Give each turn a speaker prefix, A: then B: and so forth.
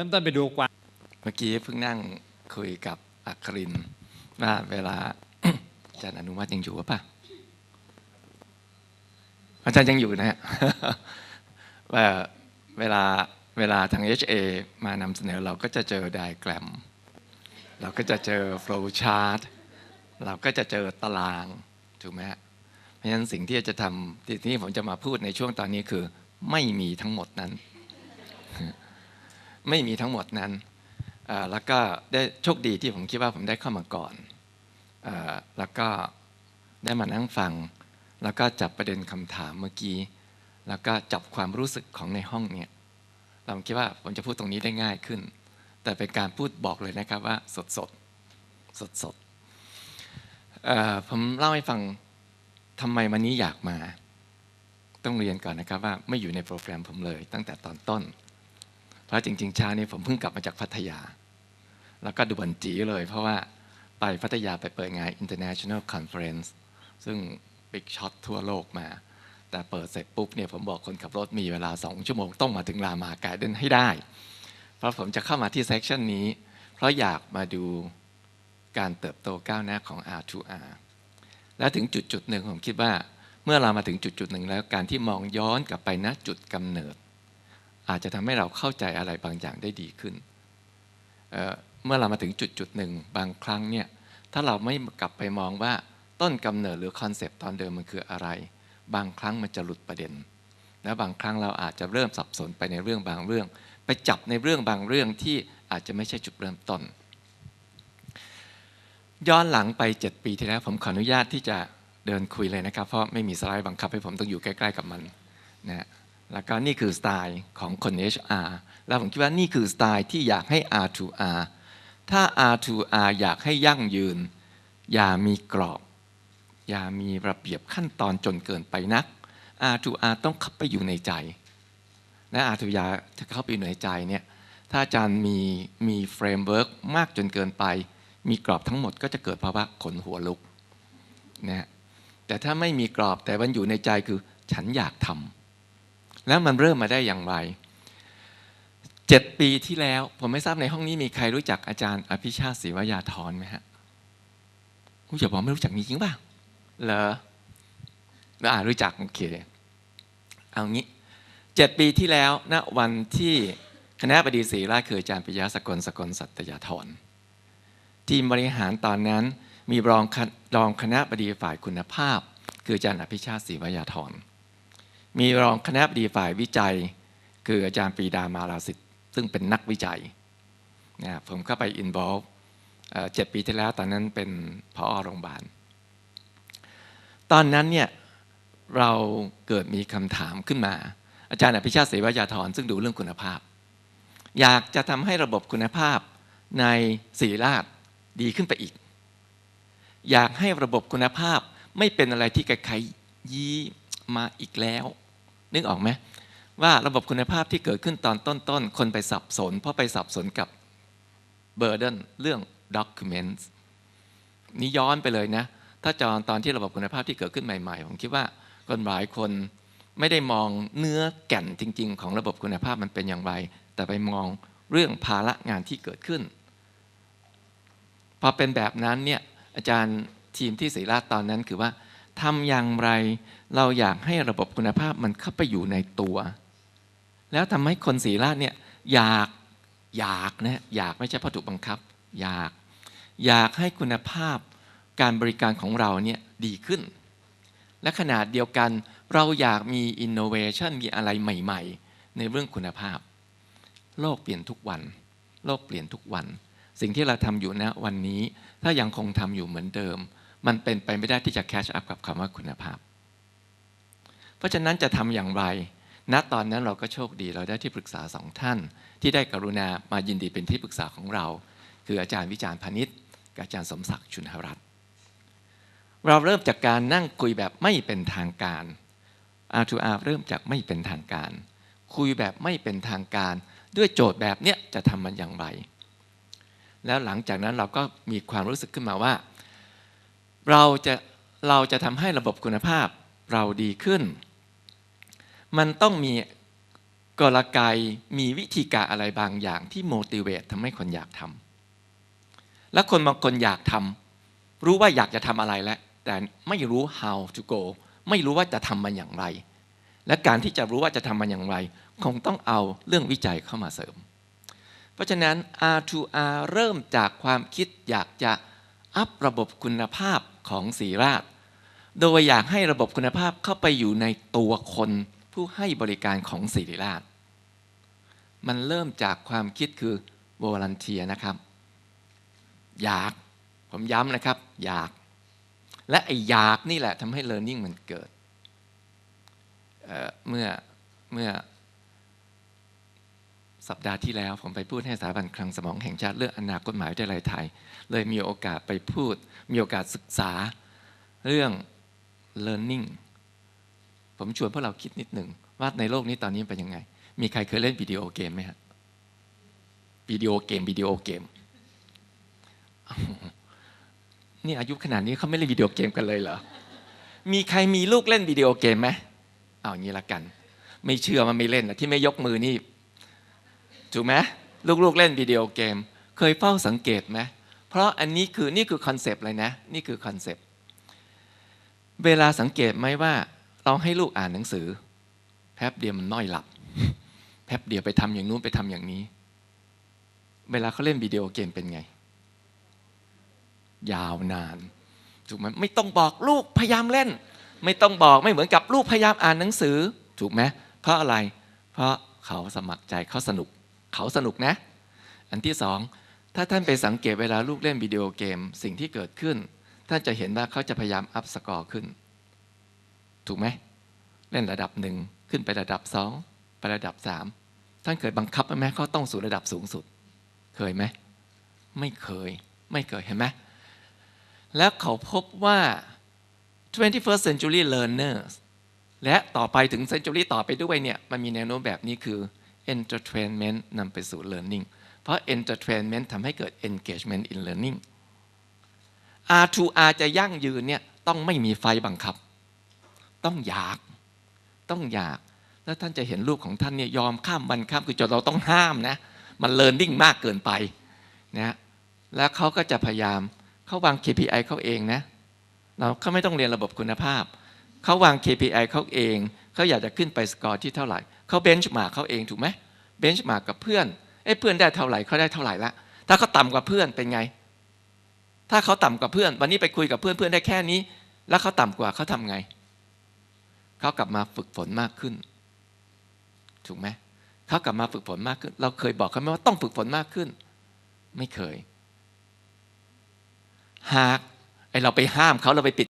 A: ริ่มต้นไปดูกวาง
B: เมื่อกี้เพิ่งนั่งคุยกับอัครินว่าเวลาอาจารย์อนุวัฒน์ยังอยู่หรือเปล่ะอาจารย์ยังอยู่นะฮะว่าเวลาเวลาทาง HA มานำเสนอเราก็จะเจอไดแกรม เราก็จะเจอ flow chart เราก็จะเจอตาราง ถูกไหมฮะเพราะฉะนั้นสิ่งที่จะทำที่ที่ผมจะมาพูดในช่วงตอนนี้คือ ไม่มีทั้งหมดนั้น ไม่มีทั้งหมดนั้น แล้วก็ได้โชคดีที่ผมคิดว่าผมได้เข้ามาก่อนอแล้วก็ได้มานั่งฟัง แล้วก็จับประเด็นคำถามเมื่อกี้ แล้วก็จับความรู้สึกของในห้องเนี่ยเราคิดว่าผมจะพูดตรงนี้ได้ง่ายขึ้น แต่เป็นการพูดบอกเลยนะครับว่าสดสดสดสดผมเล่าให้ฟังทำไมวันนี้อยากมา ต้องเรียนก่อนนะครับว่าไม่อยู่ในโปรแกรมผมเลย ตั้งแต่ตอนต้น เพราะจริงๆเช้านี้ผมเพิ่งกลับมาจากพัทยา แล้วก็ด่วนจีเลย เพราะว่าไปพัทยาไปเปิดงาน International Conference ซึ่งบิ๊กช็อตทั่วโลกมา แต่เปิดเสร็จปุ๊บเนี่ยผมบอกคนขับรถมีเวลา 2 ชั่วโมงต้องมาถึงรามาการ์เดนให้ได้ เพราะผมจะเข้ามาที่เซ c ชันนี้ เพราะอยากมาดูการเติบโตก้าวหน้าของ R2R แล้วถึงจุดจุดหนึ่งผมคิดว่า เมื่อเรามาถึงจุดจุดหนึ่งแล้วการที่มองย้อนกลับไปณจุดกำเนิด อาจจะทำให้เราเข้าใจอะไรบางอย่างได้ดีขึ้นเเมื่อเรามาถึงจุดจุดหนึ่งบางครั้งเนี่ยถ้าเราไม่กลับไปมองว่าต้นกำเนิดหรือคอนเซปต์ตอนเดิมมันคืออะไร บางครั้งมันจะหลุดประเด็น แล้วบางครั้งเราอาจจะเริ่มสับสนไปในเรื่องบางเรื่อง ไปจับในเรื่องบางเรื่องที่อาจจะไม่ใช่จุดเริ่มต้น ย้อนหลังไป 7 ปีที่แล้วผมขออนุญาตที่จะเดินคุยเลยนะครับ เพราะไม่มีสไลด์บังคับให้ผมต้องอยู่ใกล้ ๆ กับมันนะฮะ แล้วก็นี่คือสไตล์ของคน HR แล้วผมคิดว่านี่คือสไตล์ที่อยากให้ R2R ถ้า R2R อยากให้ยั่งยืน อย่ามีกรอบ อย่ามีระเบียบขั้นตอนจนเกินไปนัก R2R ต้องเข้าไปอยู่ในใจและ R2R จะเข้าไปอยู่ในใจเนี่ยถ้าอาจารย์มีมีเฟรมเวิร์กมากจนเกินไป มีกรอบทั้งหมดก็จะเกิดภาวะขนหัวลุกนะแต่ถ้าไม่มีกรอบแต่มันอยู่ในใจคือฉันอยากทำ แล้วมันเริ่มมาได้อย่างไรเจ็ดปีที่แล้ว ผมไม่ทราบในห้องนี้มีใครรู้จักอาจารย์ อภิชาติศิวยาธรไหมฮะรู้จักบอกไม่รู้จักมีจริงป่ะเหรอแล้วอ่ารู้จักโอเค เอางี้เจ็ดปีที่แล้วณวันที่คณะบดีศรีราชคืออาจารย์ปิยะสกลสกลสัตยาธรทีมบริหารตอนนั้นมีรองคณรองคณะบดีฝ่ายคุณภาพ คืออาจารย์อภิชาติศิวยาธร มีรองคณะบดีฝ่ายวิจัย คืออาจารย์ปีดามาลาสิทธิ์ซึ่งเป็นนักวิจัยนะผมเข้าไปอิน volve เอ่อเจ็ดปีที่แล้วตอนนั้นเป็นพอโรงพยาบาล ตอนนั้นเนี่ยเราเกิดมีคำถามขึ้นมา อาจารย์อภิชาติเสวายาธรซึ่งดูเรื่องคุณภาพ อยากจะทำให้ระบบคุณภาพในศรีราชดีขึ้นไปอีก อยากให้ระบบคุณภาพไม่เป็นอะไรที่ใครๆยี้มาอีกแล้ว นึกออกไหมว่าระบบคุณภาพที่เกิดขึ้นตอนต้นๆ คนไปสับสน เพราะไปสับสนกับ burden เรื่อง documents นี่ย้อนไปเลยนะ ถ้าจอนตอนที่ระบบคุณภาพที่เกิดขึ้นใหม่ๆ ผมคิดว่าคนหลายคนไม่ได้มองเนื้อแก่นจริง ๆ ของระบบคุณภาพมันเป็นอย่างไร แต่ไปมองเรื่องภาระงานที่เกิดขึ้น พอเป็นแบบนั้นเนี่ยอาจารย์ทีมที่ศรีราชตอนนั้นคือว่า ทำอย่างไร เราอยากให้ระบบคุณภาพมันเข้าไปอยู่ในตัว แล้วทำให้คนศรีราชเนี่ยอยากอยากนะอยากไม่ใช่พราะถูกบังคับ อยาก อยากให้คุณภาพการบริการของเราเนี่ยดีขึ้น และขนาดเดียวกันเราอยากมีอินโนเวชันมีอะไรใหม่ ๆ ในเรื่องคุณภาพ โลกเปลี่ยนทุกวัน โลกเปลี่ยนทุกวัน สิ่งที่เราทำอยู่ณวันนี้ ถ้ายังคงทำอยู่เหมือนเดิม มันเป็นไปไม่ได้ที่จะแคชอัพกับคำว่าคุณภาพ เพราะฉะนั้นจะทำอย่างไร ณตอนนั้นเราก็โชคดีเราได้ที่ปรึกษาสองท่าน ที่ได้กรุณามายินดีเป็นที่ปรึกษาของเรา คืออาจารย์วิจารณ์พานิชกับอาจารย์สมศักดิ์ชุนหรัตน์เราเริ่มจากการนั่งคุยแบบไม่เป็นทางการ R2R เริ่มจากไม่เป็นทางการ คุยแบบไม่เป็นทางการ ด้วยโจทย์แบบเนี้ยจะทำมันอย่างไร แล้วหลังจากนั้นเราก็มีความรู้สึกขึ้นมาว่า เราจะเราจะทำให้ระบบคุณภาพเราดีขึ้น มันต้องมีกลไกมีวิธีการอะไรบางอย่างที่ motivate ทำให้คนอยากทำและคนบางคนอยากทำรู้ว่าอยากจะทำอะไรแล้ว แต่ไม่รู้ how to go ไม่รู้ว่าจะทำมันอย่างไร และการที่จะรู้ว่าจะทำมันอย่างไร คงต้องเอาเรื่องวิจัยเข้ามาเสริม เพราะฉะนั้น R2R เริ่มจากความคิดอยากจะ อัพระบบคุณภาพของสีราช โดยอยากให้ระบบคุณภาพเข้าไปอยู่ในตัวคนผู้ให้บริการของศิริราช มันเริ่มจากความคิดคือ volunteer นะครับ อยาก ผมย้ำนะครับ อยาก และไอ้อยากนี่แหละทำให้ learning มันเกิดเเมื่อเมื่อ สัปดาห์ที่แล้วผมไปพูดให้สถาบันคลังสมองแห่งชาติเรื่องอนาคตหมหาวิทยาลัยไทย เลยมีโอกาสไปพูด มีโอกาสศึกษาเรื่อง learning ผมชวนพวกเราคิดนิดหนึ่งว่าในโลกนี้ตอนนี้เป็นยังไง มีใครเคยเล่นวิดีโอเกมไหมฮะวิดีโอเกมวิดีโอเกมนี่อายุขนาดนี้เขาไม่เล่นวิดีโอเกมกันเลยเหรอ มีใครมีลูกเล่นวิดีโอเกมไหมเอางนี้ละกัน ไม่เชื่อมันไม่เล่นนะที่ไม่ยกมือนี่ ถูกไหมลูกๆเล่นวิดีโอเกม เคยเฝ้าสังเกตไหมเพราะอันนี้คือนี่คือคอนเซปต์เลยนะ นี่คือคอนเซปต์เวลาสังเกตไหมว่า เราให้ลูกอ่านหนังสือ แป๊บเดียวมันน้อยหลับ แป๊บเดียวไปทำอย่างนู้นไปทำอย่างนี้ เวลาเขาเล่นวิดีโอเกมเป็นไง ยาวนานถูกไหมไม่ต้องบอกลูกพยายามเล่น ไม่ต้องบอกไม่เหมือนกับลูกพยายามอ่านหนังสือ ถูกไหมเพราะอะไร เพราะเขาสมัครใจเขาสนุก เขาสนุกนะ อันที่สองถ้าท่านไปสังเกตเวลาลูกเล่นวิดีโอเกมสิ่งที่เกิดขึ้น ท่านจะเห็นว่าเขาจะพยายามอัพสกอร์ขึ้น ถูกไหม เล่นระดับหนึ่งขึ้นไประดับสองไประดับสามท่านเคยบังคับไหมเขาต้องสู่ระดับสูงสุด เคยไหม ไม่เคย ไม่เคยเห็นไหมแล้วเขาพบว่า 21st century learners และต่อไปถึง century ต่อไปด้วยเนี่ยมันมีแนวโน้มแบบนี้คือ entertainment นำไปสู่ learning เพราะ entertainment ทำให้เกิด engagement in learning R2R จะยั่งยืนเนี่ยต้องไม่มีไฟบังคับ ต้องอยาก ต้องอยาก แล้วท่านจะเห็นลูกของท่านเนี่ยยอมข้ามวันข้ามคือจนเราต้องห้ามนะ มัน learning มากเกินไปนะแล้วเขาก็จะพยายามเขาวาง KPI เขาเองนะ เราเขาไม่ต้องเรียนระบบคุณภาพ เขาวาง KPI เขาเอง เขาอยากจะขึ้นไปสกอร์ที่เท่าไหร่ เขาเบนช์มาเขาเองถูกไหมเบนช์มากับเพื่อนเอ้เพื่อนได้เท่าไหร่เขาได้เท่าไหร่ละถ้าเขาต่ำกว่าเพื่อนเป็นไง ถ้าเขาต่ำกว่าเพื่อน วันนี้ไปคุยกับเพื่อนเพื่อนได้แค่นี้ แล้วเขาต่ำกว่าเขาทำไงเขากลับมาฝึกฝนมากขึ้น ถูกไหมเขากลับมาฝึกฝนมากขึ้น เราเคยบอกเขาไหมว่าต้องฝึกฝนมากขึ้น ไม่เคย หากไอเราไปห้ามเขาเราไปปิด